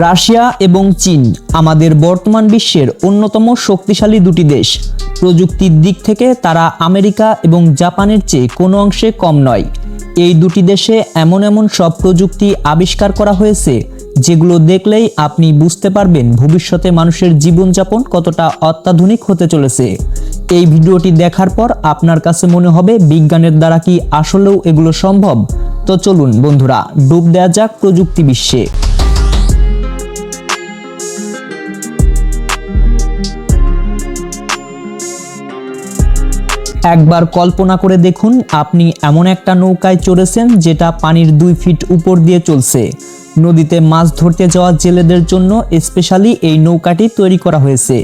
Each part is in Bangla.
রাশিয়া এবং চীন আমাদের বর্তমান বিশ্বের অন্যতম শক্তিশালী দুটি দেশ। প্রযুক্তির দিক থেকে তারা আমেরিকা এবং জাপানের চেয়ে কোনো অংশে কম নয়। এই দুটি দেশে এমন এমন সব প্রযুক্তি আবিষ্কার করা হয়েছে, যেগুলো দেখলেই আপনি বুঝতে পারবেন ভবিষ্যতে মানুষের জীবনযাপন কতটা অত্যাধুনিক হতে চলেছে। এই ভিডিওটি দেখার পর আপনার কাছে মনে হবে, বিজ্ঞানের দ্বারা কি আসলেও এগুলো সম্ভব? তো চলুন বন্ধুরা, ডুব দেওয়া যাক প্রযুক্তি বিশ্বে। একবার কল্পনা করে দেখুন, আপনি এমন একটা নৌকায় চড়েছেন যেটা পানির দুই ফিট উপর দিয়ে চলছে। নদীতে মাছ ধরতে যাওয়া জেলেদের জন্য স্পেশালি এই নৌকাটি তৈরি করা হয়েছে।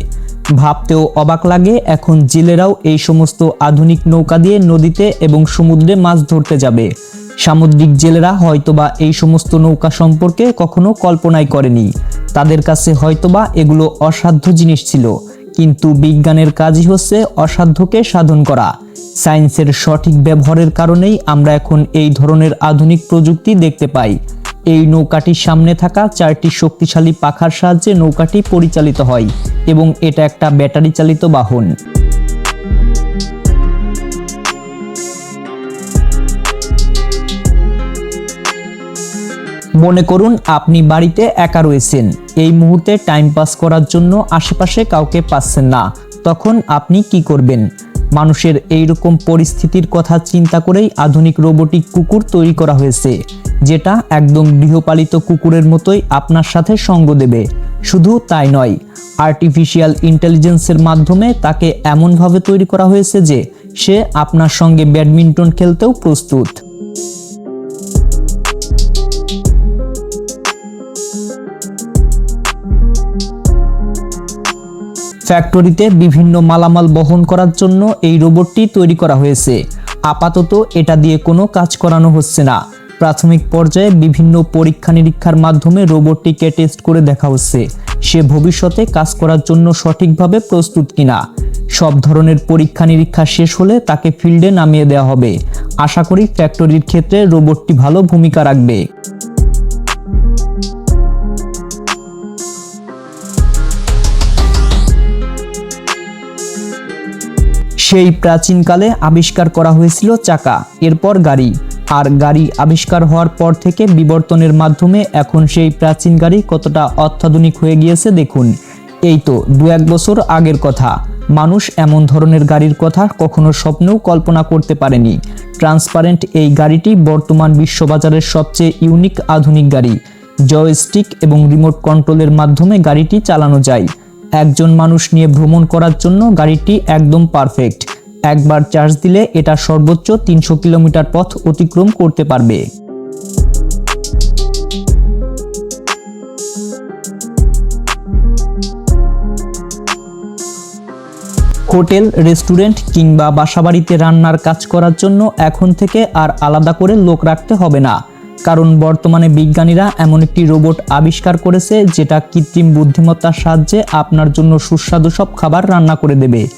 ভাবতেও অবাক লাগে, এখন জেলেরাও এই সমস্ত আধুনিক নৌকা দিয়ে নদীতে এবং সমুদ্রে মাছ ধরতে যাবে। সামুদ্রিক জেলেরা হয়তোবা এই সমস্ত নৌকা সম্পর্কে কখনো কল্পনাই করেনি। তাদের কাছে হয়তোবা এগুলো অসাধ্য জিনিস ছিল। কিন্তু বিজ্ঞানের কাজই হচ্ছে অসাধ্যকে সাধন করা। সায়েন্সের সঠিক ব্যবহারের কারণেই আমরা এখন এই ধরনের আধুনিক প্রযুক্তি দেখতে পাই। এই নৌকাটির সামনে থাকা চারটি শক্তিশালী পাখার সাহায্যে নৌকাটি পরিচালিত হয় এবং এটা একটা ব্যাটারি চালিত বাহন। মনে করুন, আপনি বাড়িতে একা রয়েছেন। এই মুহূর্তে টাইম পাস করার জন্য আশেপাশে কাউকে পাচ্ছেন না। তখন আপনি কি করবেন? মানুষের এই রকম পরিস্থিতির কথা চিন্তা করেই আধুনিক রোবোটিক কুকুর তৈরি করা হয়েছে, যেটা একদম গৃহপালিত কুকুরের মতোই আপনার সাথে সঙ্গ দেবে। শুধু তাই নয় আর্টিফিশিয়াল ইন্টেলিজেন্সের মাধ্যমে তাকে এমনভাবে তৈরি করা হয়েছে যে, সে আপনার সঙ্গে ব্যাডমিন্টন খেলতেও প্রস্তুত। ফ্যাক্টরিতে বিভিন্ন মালামাল বহন করার জন্য এই রোবটটি তৈরি করা হয়েছে। আপাতত এটা দিয়ে কোনো কাজ করানো হচ্ছে না। প্রাথমিক পর্যায়ে বিভিন্ন পরীক্ষা নিরীক্ষার মাধ্যমে রোবটটিকে টেস্ট করে দেখা হচ্ছে। সে ভবিষ্যতে কাজ করার জন্য সঠিকভাবে প্রস্তুত কিনা। সব ধরনের পরীক্ষা নিরীক্ষা শেষ হলে তাকে ফিল্ডে নামিয়ে দেওয়া হবে। আশা করি ফ্যাক্টরির ক্ষেত্রে রোবটটি ভালো ভূমিকা রাখবে। সেই প্রাচীনকালে আবিষ্কার করা হয়েছিল চাকা, এরপর গাড়ি। আর গাড়ি আবিষ্কার হওয়ার পর থেকে বিবর্তনের মাধ্যমে এখন সেই প্রাচীন গাড়ি কতটা অত্যাধুনিক হয়ে গিয়েছে দেখুন। এই তো দু এক বছর আগের কথা। মানুষ এমন ধরনের গাড়ির কথা কখনো স্বপ্নেও কল্পনা করতে পারেনি। ট্রান্সপারেন্ট এই গাড়িটি বর্তমান বিশ্ববাজারের সবচেয়ে ইউনিক আধুনিক গাড়ি। জয়স্টিক এবং রিমোট কন্ট্রোলের মাধ্যমে গাড়িটি চালানো যায়। একজন মানুষ নিয়ে ভ্রমণ করার জন্য গাড়িটি একদম পারফেক্ট। একবার চার্জ দিলে এটা সর্বোচ্চ তিনশো কিলোমিটার পথ অতিক্রম করতে পারবে। হোটেল, রেস্টুরেন্ট কিংবা বাসাবাড়িতে রান্নার কাজ করার জন্য এখন থেকে আর আলাদা করে লোক রাখতে হবে না। কারণ বর্তমানে বিজ্ঞানীরা এমন একটি রোবট আবিষ্কার করেছে যেটা কৃত্রিম বুদ্ধিমত্তার সাহায্যে আপনার জন্য সুস্বাদু সব খাবার রান্না করে দেবে।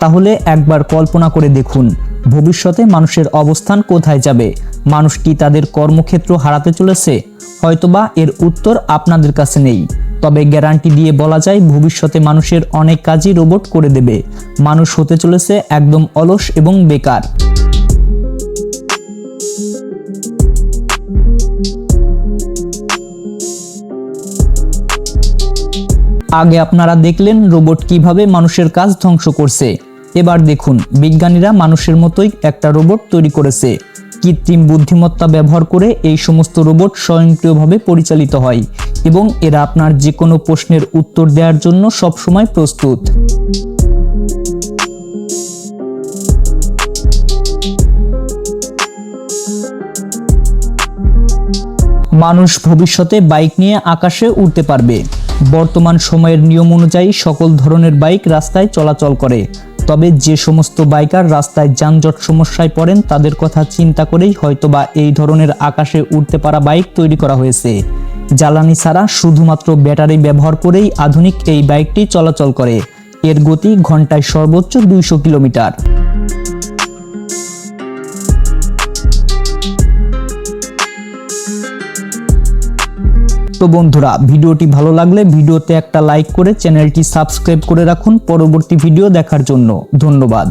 তাহলে একবার কল্পনা করে দেখুন, ভবিষ্যতে মানুষের অবস্থান কোথায় যাবে? মানুষ কি তাদের কর্মক্ষেত্র হারাতে চলেছে? হয়তোবা এর উত্তর আপনাদের কাছে নেই। তবে গ্যারান্টি দিয়ে বলা যায়, ভবিষ্যতে মানুষের অনেক কাজই রোবট করে দেবে। মানুষ হতে চলেছে একদম অলস এবং বেকার। আগে আপনারা দেখলেন রোবট কীভাবে মানুষের কাজ ধ্বংস করছে। এবার দেখুন, বিজ্ঞানীরা মানুষের মতোই একটা রোবট তৈরি করেছে। কৃত্রিম বুদ্ধিমত্তা ব্যবহার করে এই সমস্ত রোবট স্বয়ংক্রিয়ভাবে পরিচালিত হয় এবং এরা আপনার যে কোনো প্রশ্নের উত্তর দেওয়ার জন্য সবসময় প্রস্তুত। মানুষ ভবিষ্যতে বাইক নিয়ে আকাশে উড়তে পারবে। বর্তমান সময়ের নিয়ম অনুযায়ী সকল ধরনের বাইক রাস্তায় চলাচল করে। তবে যে সমস্ত বাইকার রাস্তায় যানজট সমস্যায় পড়েন, তাদের কথা চিন্তা করেই হয়তোবা এই ধরনের আকাশে উঠতে পারা বাইক তৈরি করা হয়েছে। জ্বালানি ছাড়া শুধুমাত্র ব্যাটারি ব্যবহার করেই আধুনিক এই বাইকটি চলাচল করে। এর গতি ঘন্টায় সর্বোচ্চ দুইশো কিলোমিটার। তো বন্ধুরা, ভিডিওটি ভালো লাগলে ভিডিওতে একটা লাইক করে চ্যানেলটি সাবস্ক্রাইব করে রাখুন। পরবর্তী ভিডিও দেখার জন্য ধন্যবাদ।